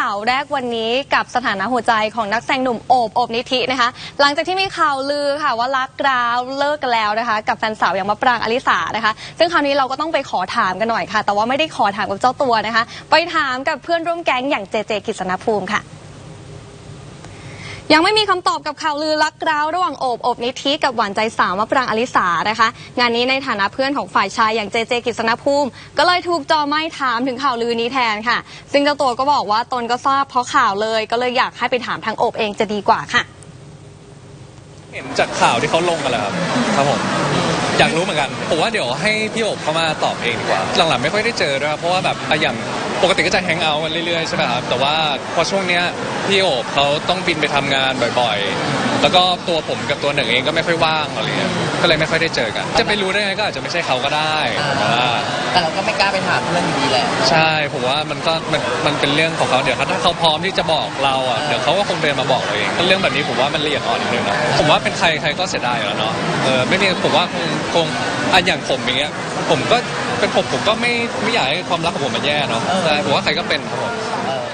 ข่าวแรกวันนี้กับสถานะหัวใจของนักแสดงหนุ่มโอบโอบนิธินะคะ หลังจากที่มีข่าวลือค่ะว่ารักร้าวเลิกกันแล้วนะคะ กับแฟนสาวอย่างมะปรางอลิสานะคะ ซึ่งคราวนี้เราก็ต้องไปขอถามกันหน่อยค่ะ แต่ว่าไม่ได้ขอถามกับเจ้าตัวนะคะ ไปถามกับเพื่อนร่วมแก๊งอย่างเจเจกิษณภูมิค่ะ ยังไม่มีคำตอบกับข่าวลือรักร้าวระหว่างโอบโอบนิธิกับหวานใจสาวมะปรางอลิสานะคะ งานนี้ในฐานะเพื่อนของฝ่ายชายอย่างเจเจกิษณภูมิ ก็เลยถูกจอไม้ถามถึงข่าวลือนี้แทนค่ะ ซึ่งเจ้าตัวก็บอกว่าตนก็ทราบเพราะข่าวเลย ก็เลยอยากให้ไปถามทางโอบเองจะดีกว่าค่ะ เห็นจากข่าวที่เขาลงกันแหละครับครับผมอยากรู้เหมือนกันผมว่าเดี๋ยวให้พี่โอบเข้ามาตอบเองดีกว่าหลังๆไม่ค่อยได้เจอด้วยเพราะว่าแบบอย่าง ปกติก็จะแฮงเอาท์กันเรื่อยๆใช่ไหมครับแต่ว่าพอช่วงเนี้ยพี่โอบเขาต้องบินไปทำงานบ่อยๆ แล้วก็ตัวผมกับตัวหนึ่งเองก็ไม่ค่อยว่างอะไรเงี้ยก็เลยไม่ค่อยได้เจอกัน จะไปรู้ได้ไงก็อาจจะไม่ใช่เขาก็ได้แต่ว่าแต่เราก็ไม่กล้าไปถามเพื่อนอยู่ดีแหละใช่ผมว่ามันก็มันมันเป็นเรื่องของเขาเดี๋ยวเขาถ้าเขาพร้อมที่จะบอกเราอะเดี๋ยวเขาก็คงเดินมาบอกเราเองเรื่องแบบนี้ผมว่ามันละเอียดอ่อนนิดนึงนะผมว่าเป็นใครใครก็เสียดายอยู่แล้วเนาะเออไม่มีผมว่าคงคงอะอย่างผมอย่างเงี้ยผมก็เป็นผมผมก็ไม่ไม่อยากให้ความรักของผมมันแย่เนาะเออใช่ผมว่าใครก็เป็นครับผมเออ